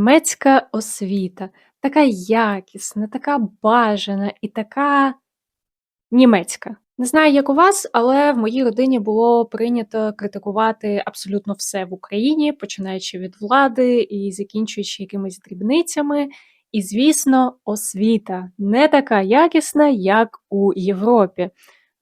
Німецька освіта така якісна, така бажана і така німецька. Не знаю, як у вас, але в моїй родині було прийнято критикувати абсолютно все в Україні, починаючи від влади і закінчуючи якимись дрібницями. І, звісно, освіта не така якісна, як у Європі.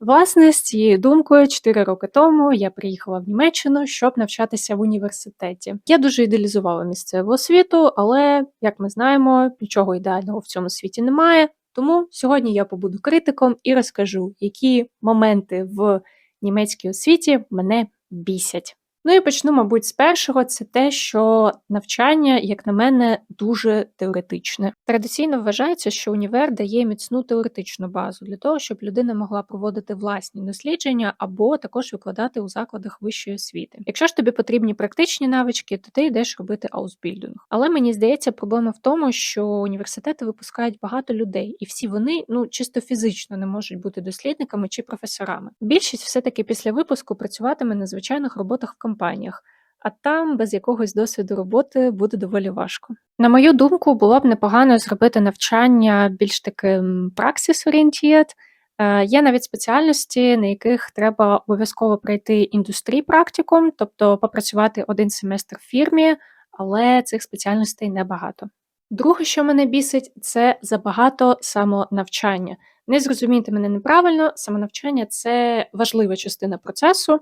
Власне, з цією думкою 4 роки тому я приїхала в Німеччину, щоб навчатися в університеті. Я дуже ідеалізувала місцеву освіту, але як ми знаємо, нічого ідеального в цьому світі немає. Тому сьогодні я побуду критиком і розкажу, які моменти в німецькій освіті мене бісять. Ну і почну, мабуть, з першого, це те, що навчання, як на мене, дуже теоретичне. Традиційно вважається, що універ дає міцну теоретичну базу для того, щоб людина могла проводити власні дослідження або також викладати у закладах вищої освіти. Якщо ж тобі потрібні практичні навички, то ти йдеш робити аусбільдинг. Але мені здається, проблема в тому, що університети випускають багато людей, і всі вони ну чисто фізично не можуть бути дослідниками чи професорами. Більшість все таки після випуску працюватиме на звичайних роботах в компаніях, а там без якогось досвіду роботи буде доволі важко. На мою думку, було б непогано зробити навчання більш таким праксис-орієнтієт. Е, Є навіть спеціальності, на яких треба обов'язково пройти індустрій практикум, тобто попрацювати один семестр в фірмі, але цих спеціальностей небагато. Друге, що мене бісить, це забагато самонавчання. Не зрозумійте мене неправильно, самонавчання це важлива частина процесу.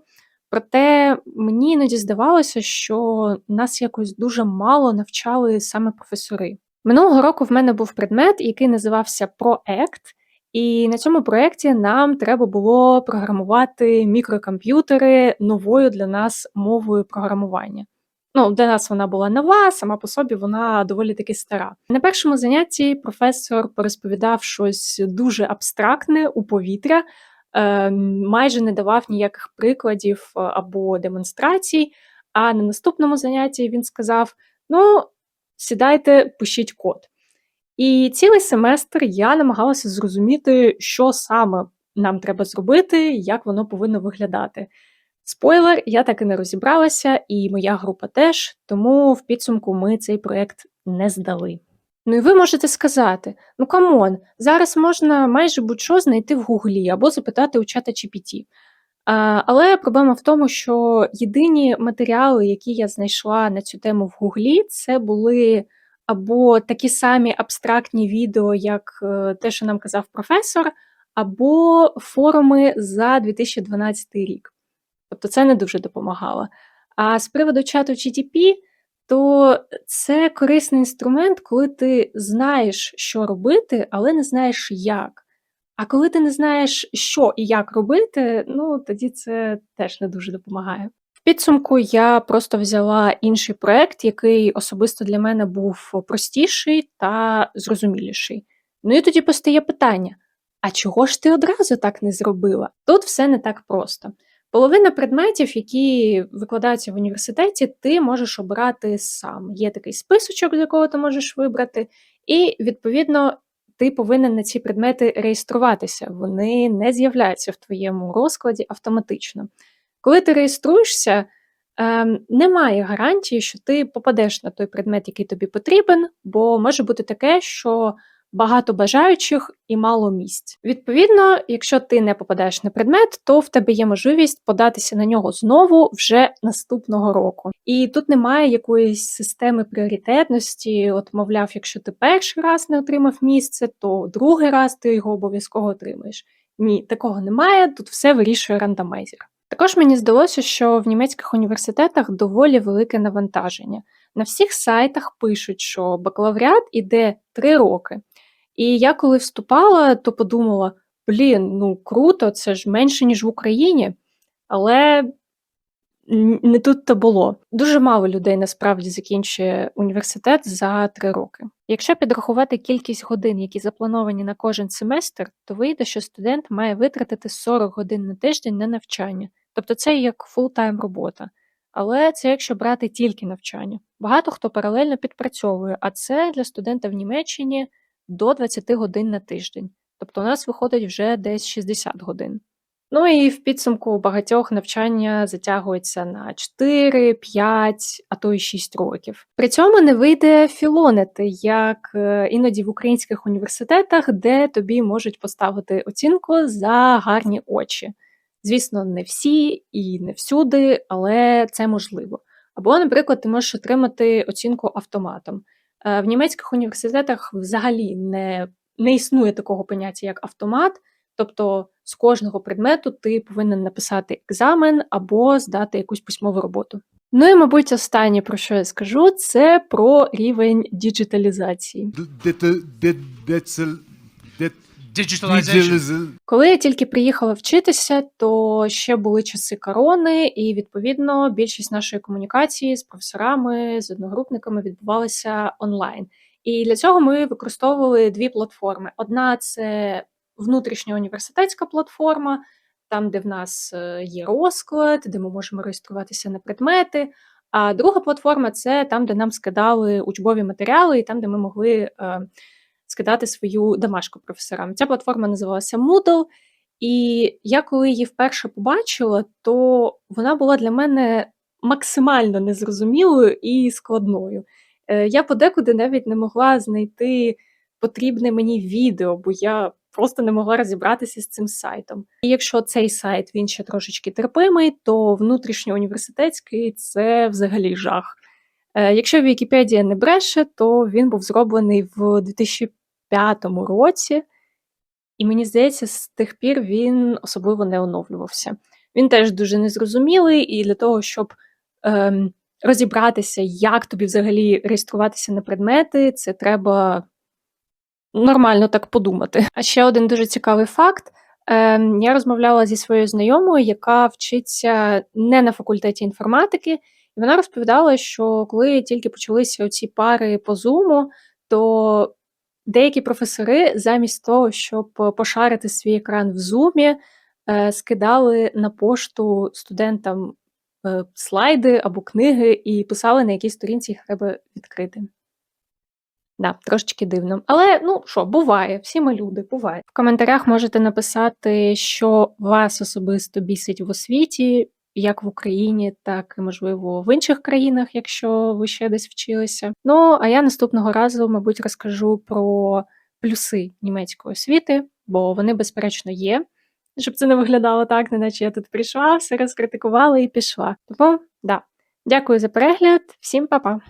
Проте мені іноді здавалося, що нас якось дуже мало навчали саме професори. Минулого року в мене був предмет, який називався Проект, і на цьому проєкті нам треба було програмувати мікрокомп'ютери новою для нас мовою програмування. Ну, для нас вона була нова, сама по собі вона доволі таки стара. На першому занятті професор порозповідав щось дуже абстрактне у повітря, майже не давав ніяких прикладів е, або демонстрацій. А на наступному занятті він сказав: Ну, сідайте, пишіть код. І цілий семестр я намагалася зрозуміти, що саме нам треба зробити, як воно повинно виглядати. Спойлер, я так і не розібралася, і моя група теж, тому в підсумку ми цей проєкт не здали. Ну і ви можете сказати: ну камон, зараз можна майже будь-що знайти в Гуглі або запитати у чата GPT. Але проблема в тому, що єдині матеріали, які я знайшла на цю тему в Гуглі, це були або такі самі абстрактні відео, як е, те, що нам казав професор, або форуми за 2012 рік. Тобто це не дуже допомагало. А з приводу чату GTP, то це корисний інструмент, коли ти знаєш, що робити, але не знаєш як. А коли ти не знаєш, що і як робити, ну тоді це теж не дуже допомагає. В підсумку я просто взяла інший проект, який особисто для мене був простіший та зрозуміліший. Ну і тоді постає питання: а чого ж ти одразу так не зробила? Тут все не так просто. Половина предметів, які викладаються в університеті, ти можеш обрати сам. Є такий списочок, з якого ти можеш вибрати, і, відповідно, ти повинен на ці предмети реєструватися. Вони не з'являються в твоєму розкладі автоматично. Коли ти реєструєшся, ем, немає гарантії, що ти попадеш на той предмет, який тобі потрібен, бо може бути таке, що багато бажаючих і мало місць. Відповідно, якщо ти не попадаєш на предмет, то в тебе є можливість податися на нього знову вже наступного року. І тут немає якоїсь системи пріоритетності. От, мовляв, якщо ти перший раз не отримав місце, то другий раз ти його обов'язково отримаєш. Ні, такого немає. Тут все вирішує рандомайзер. Також мені здалося, що в німецьких університетах доволі велике навантаження. На всіх сайтах пишуть, що бакалавріат іде 3 роки. І я коли вступала, то подумала: блін, ну круто, це ж менше, ніж в Україні, але не тут то було. Дуже мало людей насправді закінчує університет за три роки. Якщо підрахувати кількість годин, які заплановані на кожен семестр, то вийде, що студент має витратити 40 годин на тиждень на навчання. Тобто це як фултайм робота. Але це якщо брати тільки навчання. Багато хто паралельно підпрацьовує, а це для студента в Німеччині до 20 годин на тиждень. Тобто у нас виходить вже десь 60 годин. Ну і в підсумку багатьох навчання затягується на 4, 5, а то й 6 років. При цьому не вийде філонити, як е, іноді в українських університетах, де тобі можуть поставити оцінку за гарні очі. Звісно, не всі і не всюди, але це можливо. Або, наприклад, ти можеш отримати оцінку автоматом. Е, В німецьких університетах взагалі не, не існує такого поняття, як автомат. Тобто з кожного предмету ти повинен написати екзамен або здати якусь письмову роботу. Ну і, мабуть, останнє, про що я скажу, це про рівень діджиталізації. Digitalization. Коли я тільки приїхала вчитися, то ще були часи корони, і відповідно більшість нашої комунікації з професорами, з одногрупниками відбувалася онлайн. І для цього ми використовували дві платформи: одна це внутрішня університетська платформа, там, де в нас е, є розклад, де ми можемо реєструватися на предмети. А друга платформа це там, де нам скидали учбові матеріали, і там, де ми могли е, скидати свою домашку професорам. Ця платформа називалася Moodle, і я коли її вперше побачила, то вона була для мене максимально незрозумілою і складною. Е, Я подекуди навіть не могла знайти потрібне мені відео, бо я просто не могла розібратися з цим сайтом. І якщо цей сайт він ще трошечки терпимий, то внутрішньоуніверситетський це взагалі жах. Е, Якщо Вікіпедія не бреше, то він був зроблений в 2005 році, і мені здається, з тих пір він особливо не оновлювався. Він теж дуже незрозумілий, і для того, щоб ем, розібратися, як тобі взагалі реєструватися на предмети, це треба нормально так подумати. А ще один дуже цікавий факт. Ем, я розмовляла зі своєю знайомою, яка вчиться не на факультеті інформатики, і вона розповідала, що коли тільки почалися ці пари по зуму, то деякі професори, замість того, щоб пошарити свій екран в зумі, е, скидали на пошту студентам е, слайди або книги і писали, на якій сторінці їх треба відкрити. Да, трошечки дивно. Але ну що, буває, всі ми люди, буває. В коментарях можете написати, що вас особисто бісить в освіті, як в Україні, так і можливо в інших країнах, якщо ви ще десь вчилися. Ну а я наступного разу, мабуть, розкажу про плюси німецької освіти, бо вони, безперечно, є. Щоб це не виглядало так, неначе я тут прийшла, все розкритикувала і пішла. Тому да. Дякую за перегляд, всім па-па!